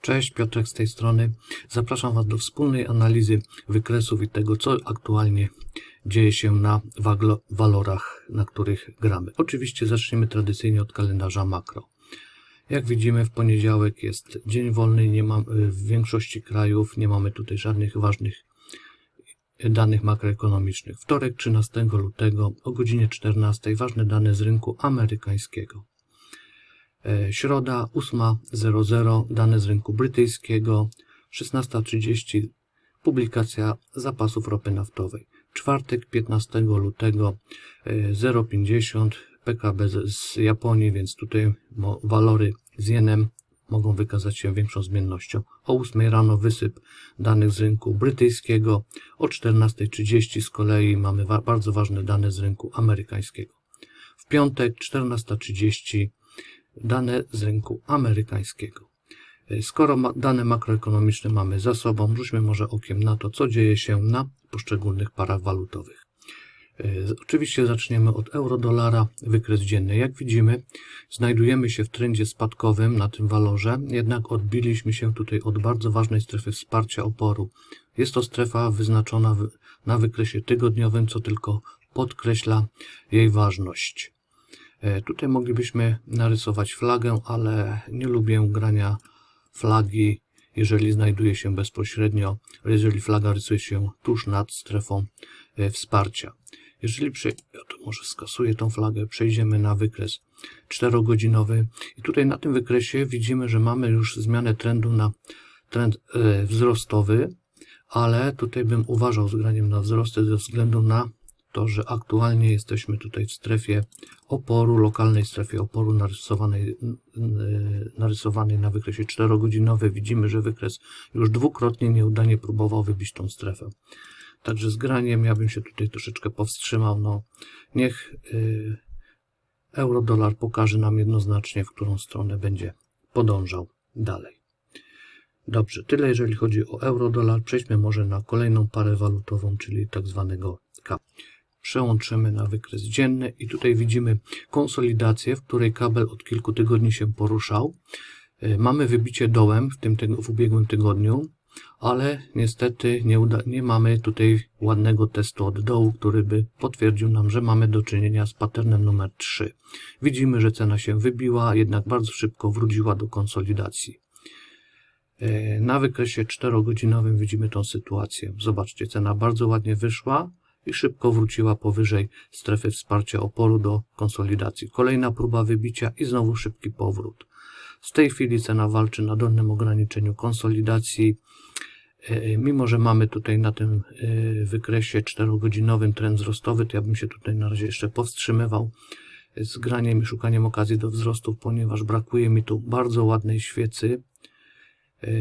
Cześć, Piotrek z tej strony. Zapraszam Was do wspólnej analizy wykresów i tego, co aktualnie dzieje się na walorach, na których gramy. Oczywiście zaczniemy tradycyjnie od kalendarza makro. Jak widzimy, w poniedziałek jest dzień wolny, nie ma, w większości krajów nie mamy tutaj żadnych ważnych danych makroekonomicznych. Wtorek 13 lutego o godzinie 14 ważne dane z rynku amerykańskiego. E, Środa 8.00 dane z rynku brytyjskiego, 16.30 publikacja zapasów ropy naftowej. Czwartek 15 lutego e, 0,50 PKB z, Japonii, więc tutaj walory z jenem mogą wykazać się większą zmiennością. O 8 rano wysyp danych z rynku brytyjskiego, o 14.30 z kolei mamy wa- bardzo ważne dane z rynku amerykańskiego. W piątek 14.30 dane z rynku amerykańskiego. E, Skoro dane makroekonomiczne mamy za sobą, rzućmy może okiem na to, co dzieje się na poszczególnych parach walutowych. E, Oczywiście zaczniemy od euro-dolara, wykres dzienny. Jak widzimy, znajdujemy się w trendzie spadkowym na tym walorze, jednak odbiliśmy się tutaj od bardzo ważnej strefy wsparcia oporu. Jest to strefa wyznaczona na wykresie tygodniowym, co tylko podkreśla jej ważność. E, Tutaj moglibyśmy narysować flagę, ale nie lubię grania flagi, jeżeli znajduje się bezpośrednio, jeżeli flaga rysuje się tuż nad strefą e, wsparcia. Jeżeli prze... ja to może skasuję tą flagę, przejdziemy na wykres czterogodzinowy i tutaj na tym wykresie widzimy, że mamy już zmianę trendu na trend e, wzrostowy, ale tutaj bym uważał z graniem na wzrosty ze względu na to, że aktualnie jesteśmy tutaj w strefie oporu, lokalnej strefie oporu narysowanej, narysowanej na wykresie 4-godzinowym. Widzimy, że wykres już dwukrotnie nieudanie próbował wybić tą strefę. Także z graniem ja bym się tutaj troszeczkę powstrzymał. No, niech y, euro-dolar pokaże nam jednoznacznie, w którą stronę będzie podążał dalej. Dobrze, tyle jeżeli chodzi o euro-dolar. Przejdźmy może na kolejną parę walutową, czyli tak zwanego KAP. Przełączymy na wykres dzienny i tutaj widzimy konsolidację, w której kabel od kilku tygodni się poruszał. Y, Mamy wybicie dołem w, tym, w ubiegłym tygodniu, ale niestety nie, uda, nie mamy tutaj ładnego testu od dołu, który by potwierdził nam, że mamy do czynienia z patternem numer 3. Widzimy, że cena się wybiła, jednak bardzo szybko wróciła do konsolidacji. E, Na wykresie 4-godzinowym widzimy tą sytuację. Zobaczcie, cena bardzo ładnie wyszła i szybko wróciła powyżej strefy wsparcia oporu do konsolidacji. Kolejna próba wybicia i znowu szybki powrót. W tej chwili cena walczy na dolnym ograniczeniu konsolidacji. E, Mimo, że mamy tutaj na tym e, wykresie 4-godzinowym trend wzrostowy, to ja bym się tutaj na razie jeszcze powstrzymywał z graniem i szukaniem okazji do wzrostów, ponieważ brakuje mi tu bardzo ładnej świecy e,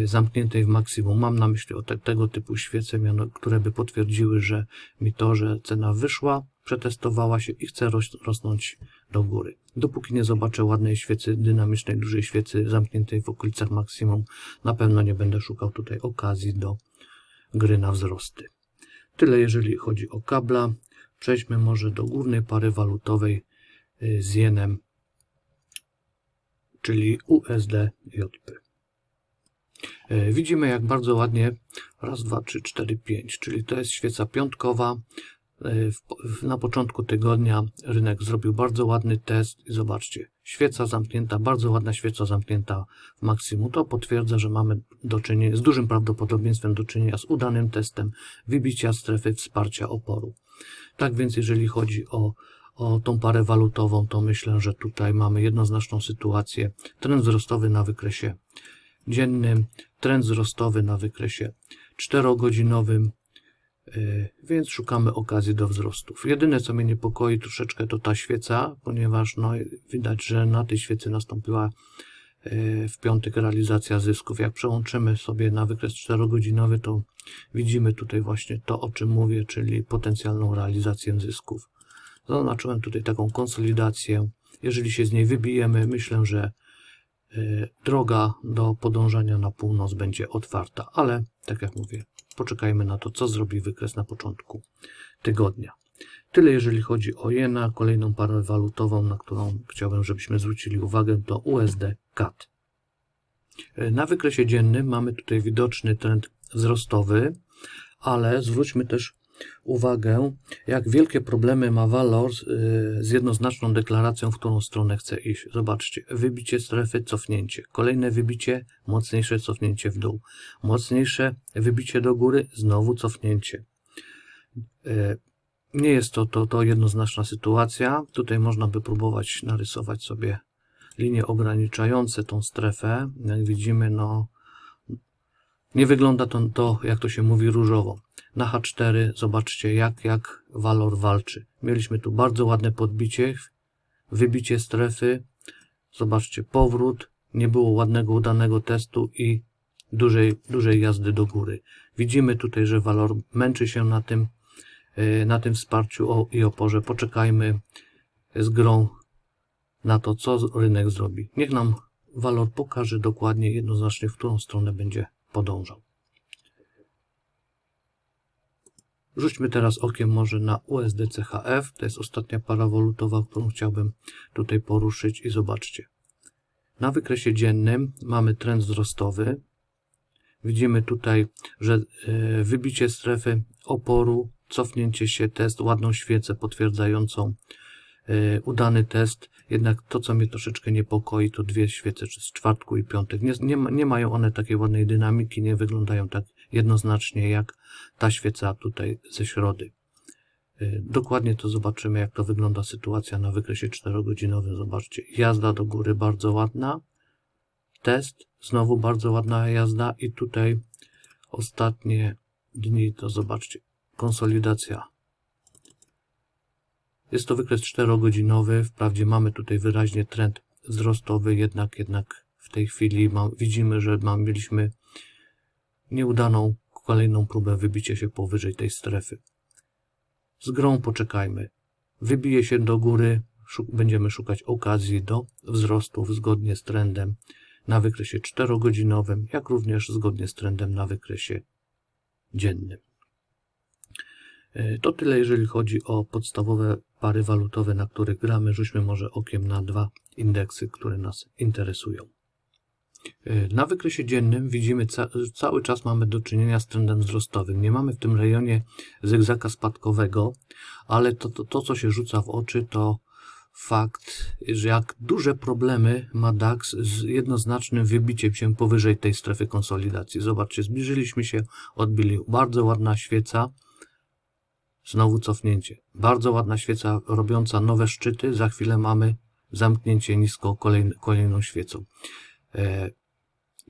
zamkniętej w maksimum. Mam na myśli o te, tego typu świece, które by potwierdziły, że mi to, że cena wyszła, przetestowała się i chce ros, rosnąć do góry. Dopóki nie zobaczę ładnej świecy, dynamicznej, dużej świecy zamkniętej w okolicach maksimum, na pewno nie będę szukał tutaj okazji do gry na wzrosty. Tyle jeżeli chodzi o kabla. Przejdźmy może do głównej pary walutowej y, z jenem, czyli USD-JP. E, Widzimy, jak bardzo ładnie raz, dwa, trzy, cztery, pięć, czyli to jest świeca piątkowa. E, na początku tygodnia rynek zrobił bardzo ładny test i zobaczcie, świeca zamknięta, bardzo ładna świeca zamknięta w maksimum. To potwierdza, że mamy do czynienia, z dużym prawdopodobieństwem do czynienia z udanym testem wybicia strefy wsparcia oporu. Tak więc, jeżeli chodzi o, o tą parę walutową, to myślę, że tutaj mamy jednoznaczną sytuację. Trend wzrostowy na wykresie dziennym, trend wzrostowy na wykresie 4-godzinowym, yy, więc szukamy okazji do wzrostów. Jedyne, co mnie niepokoi troszeczkę, to ta świeca, ponieważ no, widać, że na tej świecy nastąpiła yy, w piątek realizacja zysków. Jak przełączymy sobie na wykres 4-godzinowy, to widzimy tutaj właśnie to, o czym mówię, czyli potencjalną realizację zysków. Zaznaczyłem tutaj taką konsolidację. Jeżeli się z niej wybijemy, myślę, że droga do podążania na północ będzie otwarta, ale tak jak mówię, poczekajmy na to, co zrobi wykres na początku tygodnia. Tyle jeżeli chodzi o jena. Kolejną parę walutową, na którą chciałbym, żebyśmy zwrócili uwagę, to USD CAD. E, Na wykresie dziennym mamy tutaj widoczny trend wzrostowy, ale zwróćmy też uwagę, jak wielkie problemy ma walor z, y, z jednoznaczną deklaracją, w którą stronę chce iść. Zobaczcie, wybicie strefy, cofnięcie. Kolejne wybicie, mocniejsze cofnięcie w dół. Mocniejsze wybicie do góry, znowu cofnięcie. Y, Nie jest to, to, to jednoznaczna sytuacja. Tutaj można by próbować narysować sobie linie ograniczające tą strefę. Jak widzimy, no nie wygląda to, to, jak to się mówi, różowo. Na H4 zobaczcie, jak, jak walor walczy. Mieliśmy tu bardzo ładne podbicie, wybicie strefy. Zobaczcie, powrót. Nie było ładnego, udanego testu i dużej, dużej jazdy do góry. Widzimy tutaj, że walor męczy się na tym, yy, na tym wsparciu i oporze. Poczekajmy z grą na to, co rynek zrobi. Niech nam walor pokaże dokładnie, jednoznacznie, w którą stronę będzie podążał. Rzućmy teraz okiem może na USDCHF. To jest ostatnia para walutowa, którą chciałbym tutaj poruszyć i zobaczcie. Na wykresie dziennym mamy trend wzrostowy. Widzimy tutaj, że e, wybicie strefy oporu, cofnięcie się, test, ładną świecę potwierdzającą udany test. Jednak to, co mnie troszeczkę niepokoi, to dwie świece z czwartku i piątek. Nie, nie, nie mają one takiej ładnej dynamiki, nie wyglądają tak jednoznacznie jak ta świeca tutaj ze środy. Y, Dokładnie to zobaczymy, jak to wygląda sytuacja na wykresie 4-godzinowym. Zobaczcie, jazda do góry bardzo ładna, test, znowu bardzo ładna jazda i tutaj ostatnie dni, to zobaczcie, konsolidacja. Jest to wykres 4-godzinowy, wprawdzie mamy tutaj wyraźnie trend wzrostowy, jednak, jednak w tej chwili widzimy, że mieliśmy nieudaną kolejną próbę wybicia się powyżej tej strefy. Z grą poczekajmy. Wybije się do góry, szuk będziemy szukać okazji do wzrostów zgodnie z trendem na wykresie 4-godzinowym, jak również zgodnie z trendem na wykresie dziennym. E, To tyle, jeżeli chodzi o podstawowe pary walutowe, na których gramy. Rzućmy może okiem na dwa indeksy, które nas interesują. E, Na wykresie dziennym widzimy, ca cały czas mamy do czynienia z trendem wzrostowym. Nie mamy w tym rejonie zygzaka spadkowego, ale to, to, to co się rzuca w oczy, to fakt, że jak duże problemy ma DAX z jednoznacznym wybiciem się powyżej tej strefy konsolidacji. Zobaczcie, zbliżyliśmy się, odbili bardzo ładna świeca, znowu cofnięcie. Bardzo ładna świeca robiąca nowe szczyty, za chwilę mamy zamknięcie nisko kolejn kolejną świecą. E,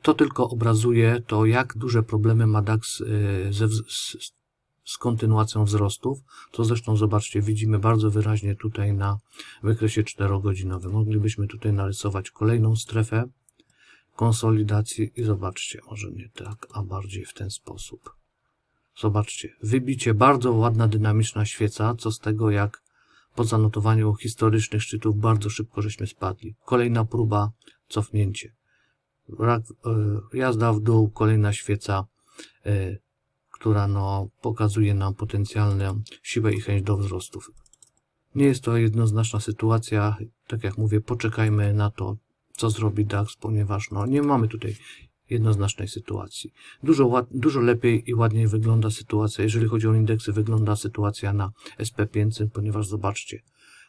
To tylko obrazuje to, jak duże problemy ma DAX e, ze, z, z kontynuacją wzrostów. To zresztą zobaczcie, widzimy bardzo wyraźnie tutaj na wykresie 4-godzinowym. Moglibyśmy tutaj narysować kolejną strefę konsolidacji i zobaczcie, może nie tak, a bardziej w ten sposób. Zobaczcie, wybicie, bardzo ładna, dynamiczna świeca, co z tego, jak po zanotowaniu historycznych szczytów bardzo szybko żeśmy spadli. Kolejna próba, cofnięcie. E, jazda w dół, kolejna świeca, e, która no, pokazuje nam potencjalną siłę i chęć do wzrostów. Nie jest to jednoznaczna sytuacja, tak jak mówię, poczekajmy na to, co zrobi DAX, ponieważ no, nie mamy tutaj jednoznacznej sytuacji. Dużo, dużo lepiej i ładniej wygląda sytuacja, jeżeli chodzi o indeksy, wygląda sytuacja na SP500, ponieważ zobaczcie,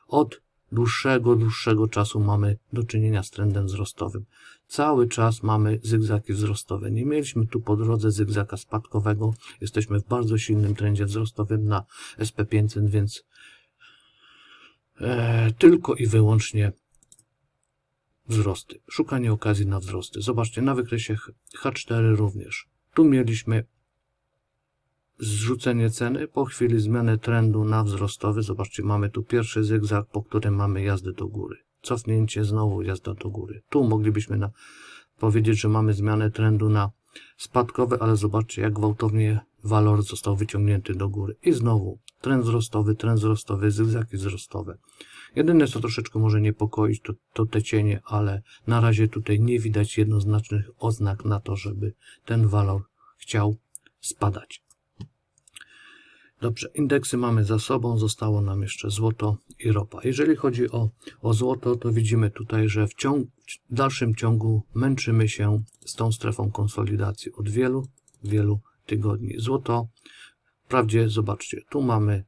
od dłuższego, dłuższego czasu mamy do czynienia z trendem wzrostowym. Cały czas mamy zygzaki wzrostowe. Nie mieliśmy tu po drodze zygzaka spadkowego. Jesteśmy w bardzo silnym trendzie wzrostowym na SP500, więc e, tylko i wyłącznie wzrosty. Szukanie okazji na wzrosty. Zobaczcie, na wykresie H- H4 również. Tu mieliśmy zrzucenie ceny, po chwili zmiany trendu na wzrostowy. Zobaczcie, mamy tu pierwszy zygzak, po którym mamy jazdę do góry. Cofnięcie, znowu jazda do góry. Tu moglibyśmy na, powiedzieć, że mamy zmianę trendu na spadkowy, ale zobaczcie, jak gwałtownie walor został wyciągnięty do góry. I znowu trend wzrostowy, trend wzrostowy, zygzaki wzrostowe. Jedyne, co troszeczkę może niepokoić, to, to te cienie, ale na razie tutaj nie widać jednoznacznych oznak na to, żeby ten walor chciał spadać. Dobrze, indeksy mamy za sobą, zostało nam jeszcze złoto i ropa. Jeżeli chodzi o, o złoto, to widzimy tutaj, że w, ciąg, w dalszym ciągu męczymy się z tą strefą konsolidacji od wielu, wielu tygodni. Złoto, wprawdzie, zobaczcie, tu mamy,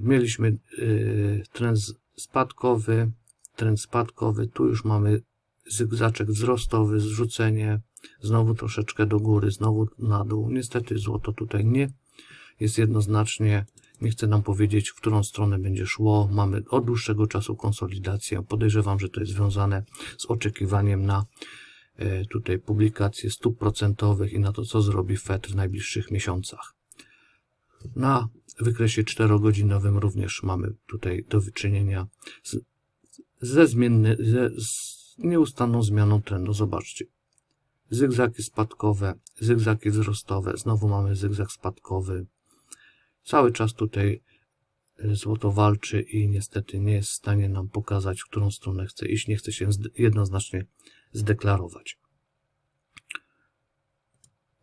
mieliśmy yy, trend spadkowy, trend spadkowy, tu już mamy zygzaczek wzrostowy, zrzucenie, znowu troszeczkę do góry, znowu na dół. Niestety złoto tutaj nie jest jednoznacznie, nie chce nam powiedzieć, w którą stronę będzie szło. Mamy od dłuższego czasu konsolidację. Podejrzewam, że to jest związane z oczekiwaniem na e, tutaj publikacje stóp procentowych i na to, co zrobi Fed w najbliższych miesiącach. Na wykresie 4-godzinowym również mamy tutaj do wyczynienia z, ze zmienny, ze, z nieustanną zmianą trendu. Zobaczcie. Zygzaki spadkowe, zygzaki wzrostowe, znowu mamy zygzak spadkowy. Cały czas tutaj e, złoto walczy i niestety nie jest w stanie nam pokazać, w którą stronę chce iść, nie chce się jednoznacznie zdeklarować.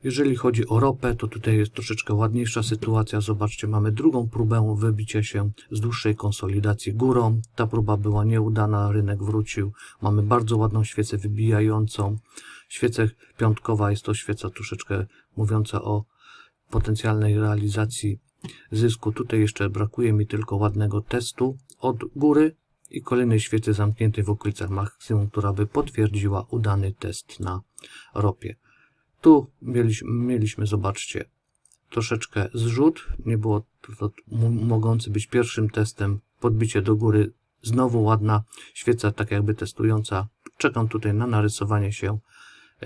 Jeżeli chodzi o ropę, to tutaj jest troszeczkę ładniejsza sytuacja. Zobaczcie, mamy drugą próbę wybicia się z dłuższej konsolidacji górą. Ta próba była nieudana, rynek wrócił. Mamy bardzo ładną świecę wybijającą. Świeca piątkowa jest to świeca troszeczkę mówiąca o potencjalnej realizacji zysku. Tutaj jeszcze brakuje mi tylko ładnego testu od góry i kolejnej świecy zamkniętej w okolicach maksimum, która by potwierdziła udany test na ropie. Tu mieliśmy, mieliśmy zobaczcie, troszeczkę zrzut. Nie było to, mogący być pierwszym testem. Podbicie do góry. Znowu ładna świeca, tak jakby testująca. Czekam tutaj na narysowanie się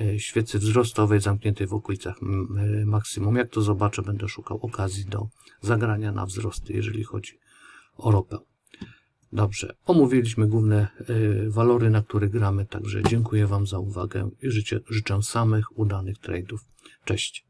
e, świecy wzrostowej zamkniętej w okolicach e, maksimum. Jak to zobaczę, będę szukał okazji do zagrania na wzrosty, jeżeli chodzi o ropę. Dobrze, omówiliśmy główne y, walory, na których gramy, także dziękuję Wam za uwagę i życzę, życzę samych udanych trade'ów. Cześć.